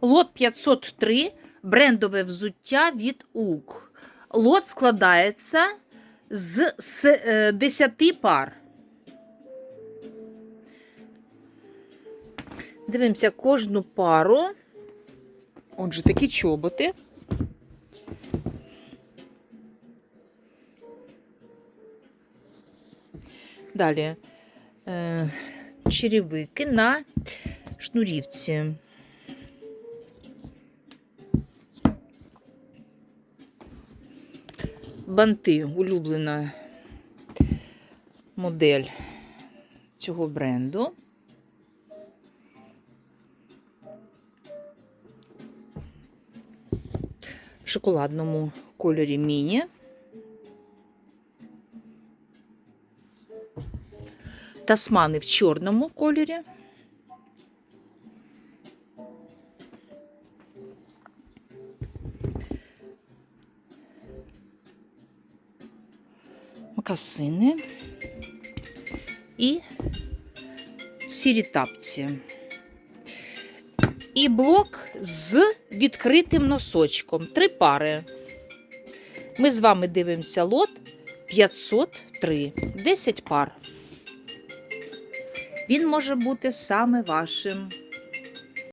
Лот 503 брендове взуття від УК. Лот складається з с- е, 10 пар. Дивимося кожну пару. Отже, такі чоботи. Далі е, черевики на шнурівці. Банти улюблена модель цього бренду. В шоколадному кольорі міні. Тасмани в чорному кольорі. Макасини і сірі тапці. І блок з відкритим носочком. Три пари. Ми з вами дивимося лот 503. 10 пар. Він може бути саме вашим.